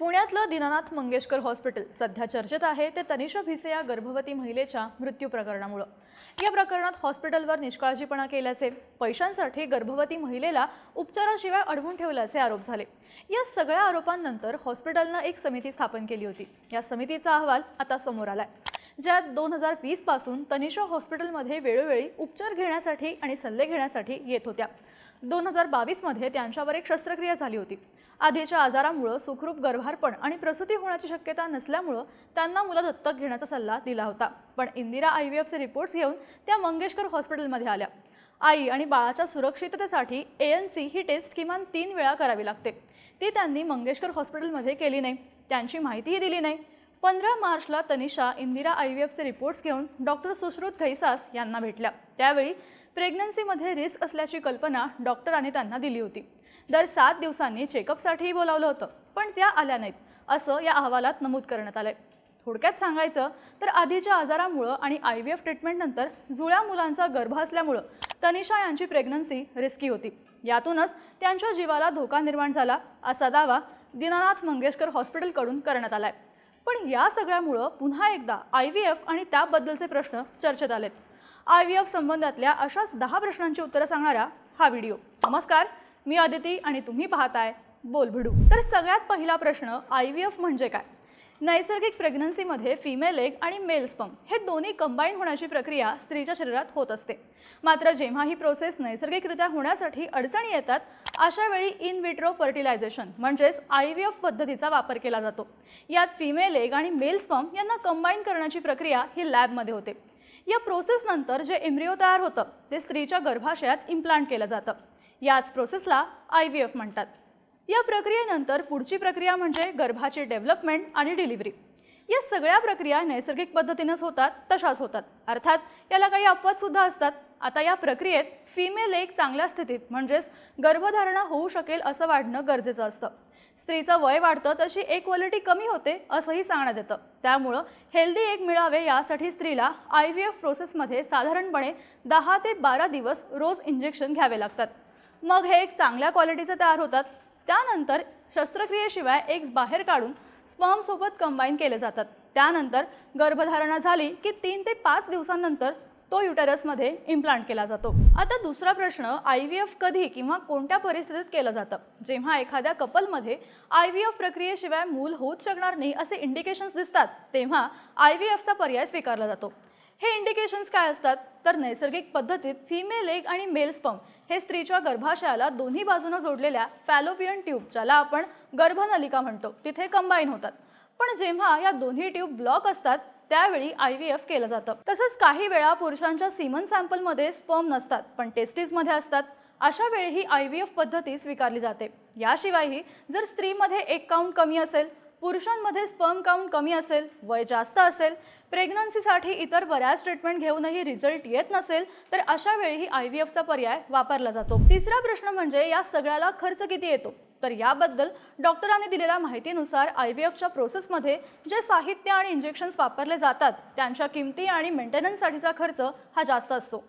पुण्यातलं दीनानाथ मंगेशकर हॉस्पिटल सध्या चर्चेत आहे. ते तनिषा भिसे या गर्भवती महिलेच्या मृत्यू प्रकरणामुळं. या प्रकरणात हॉस्पिटलवर निष्काळजीपणा केल्याचे पैशांसाठी गर्भवती महिलेला उपचाराशिवाय अडवून ठेवल्याचे आरोप झाले. या सगळ्या आरोपांनंतर हॉस्पिटलनं एक समिती स्थापन केली होती. या समितीचा अहवाल आता समोर आलाय. ज्यात दोन हजार वीसपासून तनिषा हॉस्पिटलमध्ये वेळोवेळी उपचार घेण्यासाठी आणि सल्ले घेण्यासाठी येत होत्या. दोन हजार बावीसमध्ये त्यांच्यावर एक शस्त्रक्रिया झाली होती. आधीच्या आजारामुळं सुखरूप गर्भारपण आणि प्रसूती होण्याची शक्यता नसल्यामुळं त्यांना मुलं दत्तक घेण्याचा सल्ला दिला होता. पण इंदिरा आय व्ही एफचे रिपोर्ट्स घेऊन त्या मंगेशकर हॉस्पिटलमध्ये आल्या. आई आणि बाळाच्या सुरक्षिततेसाठी ए एन सी ही टेस्ट किमान तीन वेळा करावी लागते. ती त्यांनी मंगेशकर हॉस्पिटलमध्ये केली नाही. त्यांची माहितीही दिली नाही. पंधरा मार्चला तनिषा इंदिरा आय व्ही एफचे रिपोर्ट्स घेऊन डॉक्टर सुश्रुत घैसास यांना भेटल्या. त्यावेळी प्रेग्नन्सीमध्ये रिस्क असल्याची कल्पना डॉक्टरांनी त्यांना दिली होती. दर सात दिवसांनी चेकअपसाठीही बोलावलं होतं पण त्या आल्या नाहीत असं या अहवालात नमूद करण्यात आलंय. थोडक्यात सांगायचं तर आधीच्या आजारामुळं आणि आय व्ही एफ ट्रीटमेंटनंतर जुळ्या मुलांचा गर्भ असल्यामुळं तनिषा यांची प्रेग्नन्सी रिस्की होती. यातूनच त्यांच्या जीवाला धोका निर्माण झाला असा दावा दीनानाथ मंगेशकर हॉस्पिटलकडून करण्यात आलाय. पण या सगळ्यामुळं पुन्हा एकदा आय व्ही एफ आणि त्याबद्दलचे प्रश्न चर्चेत आलेत. आय व्ही एफ संबंधातल्या अशाच दहा प्रश्नांची उत्तरं सांगणारा हा व्हिडिओ. नमस्कार मी अदिती आणि तुम्ही पाहताय बोलभिडू तर सगळ्यात पहिला प्रश्न आय व्ही एफ म्हणजे काय? नैसर्गिक प्रेग्नन्सीमध्ये फिमेल एग आणि मेल स्पम हे दोन्ही कंबाईन होण्याची प्रक्रिया स्त्रीच्या शरीरात होत असते. मात्र जेव्हा ही प्रोसेस नैसर्गिकरित्या होण्यासाठी अडचणी येतात अशा वेळी इन विट्रो फर्टिलायझेशन म्हणजेच आय व्ही एफ पद्धतीचा वापर केला जातो. यात फिमेल एग आणि मेल स्पम यांना कंबाईन करण्याची प्रक्रिया ही लॅबमध्ये होते. या प्रोसेसनंतर जे एम्ब्रिओ तयार होतं ते स्त्रीच्या गर्भाशयात इम्प्लांट केलं जातं. याच प्रोसेसला आय व्ही एफ म्हणतात. या प्रक्रियेनंतर पुढची प्रक्रिया म्हणजे गर्भाची डेव्हलपमेंट आणि डिलिव्हरी या सगळ्या प्रक्रिया नैसर्गिक पद्धतीनंच होतात तशाच होतात. अर्थात याला काही अपवादसुद्धा असतात. आता या प्रक्रियेत फिमेल एक चांगल्या स्थितीत म्हणजेच गर्भधारणा होऊ शकेल असं वाढणं गरजेचं असतं. स्त्रीचं वय वाढतं तशी एक क्वालिटी कमी होते असंही सांगण्यात येतं. त्यामुळं हेल्दी एक मिळावे यासाठी स्त्रीला आय व्ही एफ प्रोसेसमध्ये साधारणपणे दहा ते बारा दिवस रोज इंजेक्शन घ्यावे लागतात. मग हे एक चांगल्या क्वालिटीचे तयार होतात. त्यानंतर शस्त्रक्रियेशिवाय एग्स बाहेर काढून स्पर्मसोबत कंबाईन केले जातात. त्यानंतर गर्भधारणा झाली की तीन ते पाच दिवसांनंतर तो युटेरसमध्ये इम्प्लांट केला जातो. आता दुसरा प्रश्न आय व्ही एफ कधी किंवा कोणत्या परिस्थितीत केलं जातं? जेव्हा एखाद्या कपलमध्ये आय व्ही एफ प्रक्रियेशिवाय मूल होऊच शकणार नाही असे इंडिकेशन्स दिसतात तेव्हा आय व्ही एफचा पर्याय स्वीकारला जातो. हे इंडिकेशन्स काय असतात? तर नैसर्गिक पद्धतीत फिमेल एग आणि मेल स्पम हे स्त्रीच्या गर्भाशयाला दोन्ही बाजूनं जोडलेल्या फॅलोपियन ट्यूब ज्याला आपण गर्भनलिका म्हणतो तिथे कंबाईन होतात. पण जेव्हा या दोन्ही ट्यूब ब्लॉक असतात त्यावेळी आय व्ही एफ केलं जातं. तसंच काही वेळा पुरुषांच्या सीमन सॅम्पलमध्ये स्पर्म नसतात पण टेस्टीजमध्ये असतात. अशा वेळीही आय व्ही एफ पद्धती स्वीकारली जाते. याशिवायही जर स्त्रीमध्ये एक काउंट कमी असेल पुरुषांमध्ये स्पर्म काउंट कमी असेल वय जास्त असेल प्रेग्नन्सीसाठी इतर बऱ्याच ट्रीटमेंट घेऊनही रिझल्ट येत नसेल तर अशा वेळीही आय व्ही एफचा पर्याय वापरला जातो. तिसरा प्रश्न म्हणजे या सगळ्याला खर्च किती येतो? तर याबद्दल डॉक्टरांनी दिलेल्या माहितीनुसार आय व्ही एफच्या प्रोसेसमध्ये जे साहित्य आणि इंजेक्शन्स वापरले जातात त्यांच्या किमती आणि मेंटेनन्ससाठीचा खर्च हा जास्त असतो.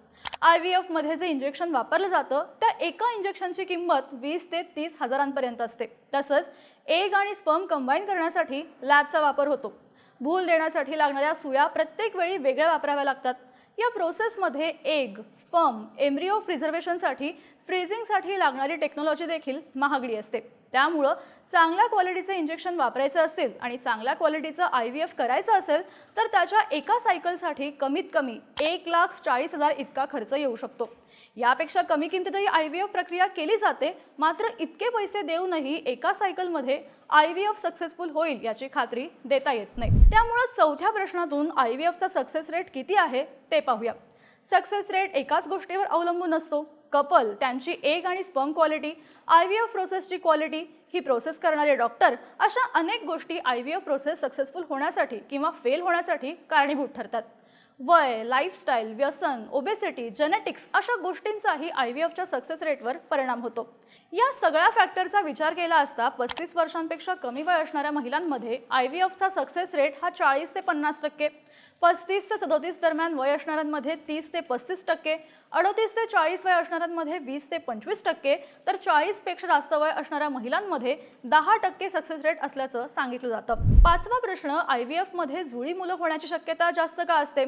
आय व्ही एफमध्ये जे इंजेक्शन वापरलं जातं त्या एका इंजेक्शनची किंमत वीस ते तीस हजारांपर्यंत असते. तसंच एग आणि स्पर्म कंबाईन करण्यासाठी लॅबचा वापर होतो. भूल देण्यासाठी लागणाऱ्या सुया प्रत्येक वेळी वेगळ्या वापराव्या लागतात. या प्रोसेसमध्ये एग स्पर्म एम्ब्रिओ प्रिझर्वेशनसाठी फ्रीझिंगसाठी लागणारी टेक्नॉलॉजी देखील महागडी असते. त्यामुळं चांगल्या क्वालिटीचं इंजेक्शन वापरायचं असतील आणि चांगल्या क्वालिटीचं आय व्ही एफ करायचं असेल तर त्याच्या एका सायकलसाठी कमीत कमी एक लाख चाळीस हजार इतका खर्च येऊ शकतो. यापेक्षा कमी किमतीतही आय व्ही एफ प्रक्रिया केली जाते मात्र इतके पैसे देऊनही एका सायकलमध्ये आय व्ही एफ सक्सेसफुल होईल याची खात्री देता येत नाही. त्यामुळं चौथ्या प्रश्नातून आय व्ही एफचा सक्सेस रेट किती आहे ते पाहूया. सक्सेस रेट एकाच गोष्टीवर अवलंबून असतो. कपल त्यांची एग आणि sperm quality I V F प्रोसेसची क्वालिटी ही प्रोसेस करणारे डॉक्टर अशा अनेक गोष्टी I V F process successful होण्यासाठी किंवा फेल होण्यासाठी कारणीभूत ठरतात. वय लाईफस्टाईल व्यसन ओबेसिटी जेनेटिक्स अशा गोष्टींचाही आय व्ही एफच्या सक्सेस रेटवर परिणाम होतो. या सगळ्या फॅक्टरचा विचार केला असता पस्तीस वर्षांपेक्षा कमी वय असणाऱ्या महिलांमध्ये आय व्ही एफचा सक्सेस रेट हा चाळीस ते पन्नास टक्के. पस्तीस ते सदोतीस दरम्यान वय असणाऱ्यांमध्ये तीस ते पस्तीस टक्के अडोतीस ते चाळीस वय असणाऱ्यांमध्ये वीस ते पंचवीस टक्के तर चाळीसपेक्षा जास्त वय असणाऱ्या महिलांमध्ये दहा टक्के सक्सेस रेट असल्याचं सांगितलं जातं. पाचवा प्रश्न आय व्ही एफमध्ये जुळी मुलं होण्याची शक्यता जास्त का असते?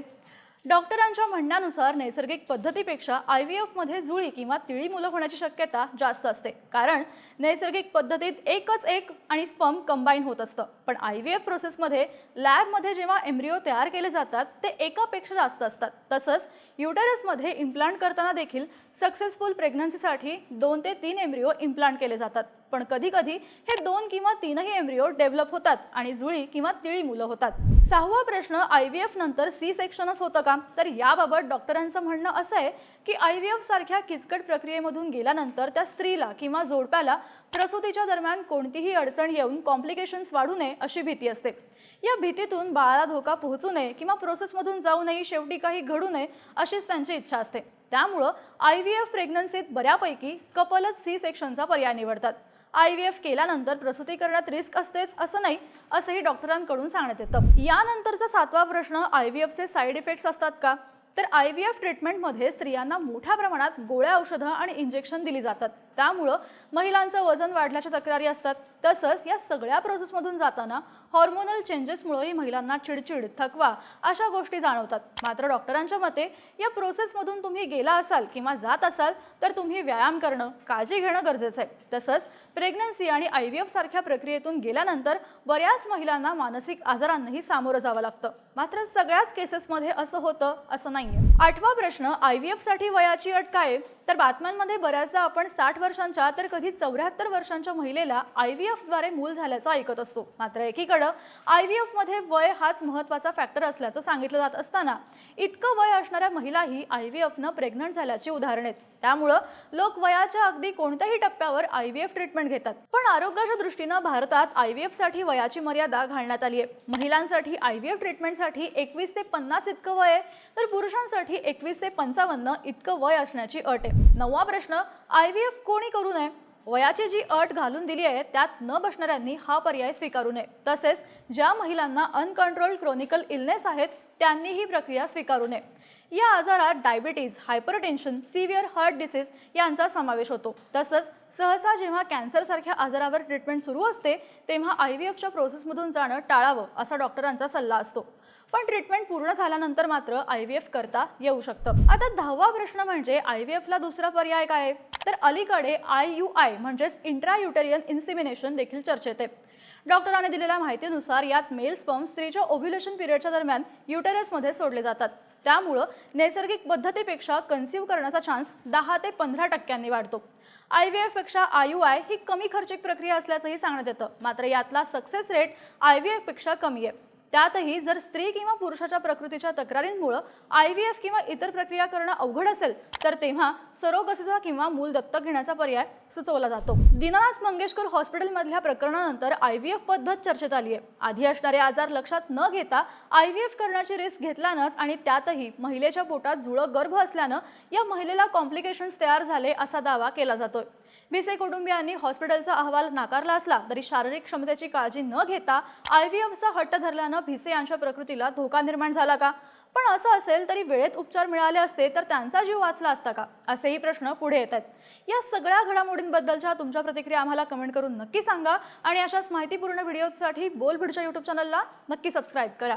डॉक्टरांच्या म्हणण्यानुसार नैसर्गिक पद्धतीपेक्षा आय व्ही एफमध्ये जुळी किंवा तिळी मुलं होण्याची शक्यता जास्त असते. कारण नैसर्गिक पद्धतीत एकच एक आणि स्पम कंबाईन होत असतं. पण आय व्ही एफ प्रोसेसमध्ये लॅबमध्ये जेव्हा एम्ब्रिओ तयार केले जातात ते एकापेक्षा जास्त असतात. तसंच युटेरसमध्ये इम्प्लांट करताना देखील सक्सेसफुल प्रेग्नन्सीसाठी दोन ते तीन एम्ब्रिओ इम्प्लांट केले जातात. पण कधी कधी हे दोन किंवा तीनही एम्ब्रिओ डेव्हलप होतात आणि जुळी किंवा तिळी मुलं होतात. सहावा प्रश्न आय व्ही एफ नंतर सी सेक्शनच होतं का? तर याबाबत डॉक्टरांचं म्हणणं असं आहे की आय व्ही एफ सारख्या किचकट प्रक्रियेमधून गेल्यानंतर त्या स्त्रीला किंवा जोडप्याला प्रसूतीच्या दरम्यान कोणतीही अडचण येऊन कॉम्प्लिकेशन्स वाढू नये अशी भीती असते. या भीतीतून बाळाला धोका पोहोचू नये किंवा प्रोसेसमधून जाऊ नये शेवटी काही घडू नये अशीच त्यांची इच्छा असते. त्यामुळं आय व्ही एफ प्रेग्नन्सीत बऱ्यापैकी कपलच सी सेक्शनचा पर्याय निवडतात. आय व्ही एफ केल्यानंतर प्रसूती करण्यात रिस्क असतेच असं नाही असंही डॉक्टरांकडून सांगण्यात येतं. यानंतरचा सातवा प्रश्न आय व्ही एफचे साईड इफेक्ट्स असतात का? तर आय व्ही एफ ट्रीटमेंटमध्ये स्त्रियांना मोठ्या प्रमाणात गोळ्या औषधं आणि इंजेक्शन दिली जातात. त्यामुळं महिलांचं वजन वाढल्याच्या तक्रारी असतात. तसंच या सगळ्या प्रोसेसमधून जाताना हॉर्मोनल चेंजेसमुळेही महिलांना चिडचिड थकवा अशा गोष्टी जाणवतात. मात्र डॉक्टरांच्या मते या प्रोसेसमधून तुम्ही गेला असाल किंवा जात असाल तर तुम्ही व्यायाम करणं काळजी घेणं गरजेचं आहे. तसंच प्रेग्नन्सी आणि आय व्ही एफ सारख्या प्रक्रियेतून गेल्यानंतर बऱ्याच महिलांना मानसिक आजारांनाही सामोरं जावं लागतं. मात्र सगळ्याच केसेसमध्ये असं होतं असं नाहीये. आठवा प्रश्न आय व्ही एफसाठी वयाची अट काय आहे? तर बातम्यांमध्ये बऱ्याचदा आपण साठ वर्षांच्या तर कधी चौऱ्याहत्तर वर्षांच्या महिलेला आय व्ही एफद्वारे मूल झाल्याचं ऐकत असतो. मात्र एकीकडं आय व्ही एफमध्ये वय हाच महत्त्वाचा फॅक्टर असल्याचं सांगितलं जात असताना इतकं वय असणाऱ्या महिलाही आय व्ही एफनं प्रेग्नंट झाल्याची उदाहरण आहेत त्यामुळं लोक वयाच्या अगदी कोणत्याही टप्प्यावर आय व्ही एफ ट्रीटमेंट घेतात. पण आरोग्याच्या दृष्टीनं भारतात आय व्ही एफसाठी वयाची मर्यादा घालण्यात आली आहे. महिलांसाठी आय व्ही एफ ट्रीटमेंटसाठी एकवीस ते पन्नास इतकं वय आहे तर पुरुषांसाठी एकवीस ते पंचावन्न इतकं वय असण्याची अट आहे. नववा प्रश्न आय व्ही एफ कोणी करू नये? वयाची जी अट घालून दिली आहे त्यात न बसणाऱ्यांनी हा पर्याय स्वीकारू नये. तसेच ज्या महिलांना अनकंट्रोल्ड क्रोनिकल इलनेस आहेत त्यांनी ही प्रक्रिया स्वीकारू नये. या आजारात diabetes hypertension severe heart disease यांचा समावेश होतो. तसंच सहसा जेव्हा कॅन्सरसारख्या आजारावर ट्रीटमेंट सुरू असते तेव्हा आय व्ही एफच्या प्रोसेसमधून जाणं टाळावं असा डॉक्टरांचा सल्ला असतो. पण ट्रीटमेंट पूर्ण झाल्यानंतर मात्र आय व्ही एफ करता येऊ शकतं. आता दहावा प्रश्न म्हणजे आय व्ही एफला दुसरा पर्याय काय? आहे? तर अलीकडे आय यू आय म्हणजेच इंट्रायुटेरियन इन्सिमिनेशन देखील चर्चेत आहे. डॉक्टरांनी दिलेल्या माहितीनुसार यात मेल स्पर्म स्त्रीच्या ओव्ह्युलेशन पिरियडच्या दरम्यान युटेरसमध्ये सोडले जातात. त्यामुळं नैसर्गिक पद्धतीपेक्षा कन्सिव्ह करण्याचा चान्स दहा ते पंधरा टक्क्यांनी वाढतो. आय व्ही एफपेक्षा आय यू आय ही कमी खर्चिक प्रक्रिया असल्याचंही सांगण्यात येतं. मात्र यातला सक्सेस रेट आय व्ही एफपेक्षा कमी आहे. त्यातही जर स्त्री किंवा पुरुषाच्या प्रकृतीच्या तक्रारींमुळं आय व्ही एफ किंवा इतर प्रक्रिया करणं अवघड असेल तर तेव्हा सरोगसीचा किंवा मूल दत्तक घेण्याचा पर्याय सुचवला जातो. दीनानाथ मंगेशकर हॉस्पिटलमधल्या प्रकरणानंतर आय व्ही एफ पद्धत चर्चेत आली आहे आधी असणारे आजार लक्षात न घेता आय व्ही एफ करण्याची रिस्क घेतल्यानंच आणि त्यातही महिलेच्या पोटात जुळं गर्भ असल्यानं या महिलेला कॉम्प्लिकेशन्स तयार झाले असा दावा केला जातोय. भिसे कुटुंबियांनी हॉस्पिटलचा अहवाल नाकारला असला तरी शारीरिक क्षमतेची काळजी न घेता आय व्ही एफचा हट्ट धरल्यानं भिसे यांच्या प्रकृतीला धोका निर्माण झाला का? पण असं असेल तरी वेळेत उपचार मिळाले असते तर त्यांचा जीव वाचला असता का? असेही प्रश्न पुढे येत आहेत. या सगळ्या घडामोडींबद्दलच्या तुमच्या प्रतिक्रिया आम्हाला कमेंट करून नक्की सांगा आणि अशाच माहितीपूर्ण व्हिडिओसाठी बोलभिडच्या यूट्यूब चॅनलला नक्की सबस्क्राईब करा.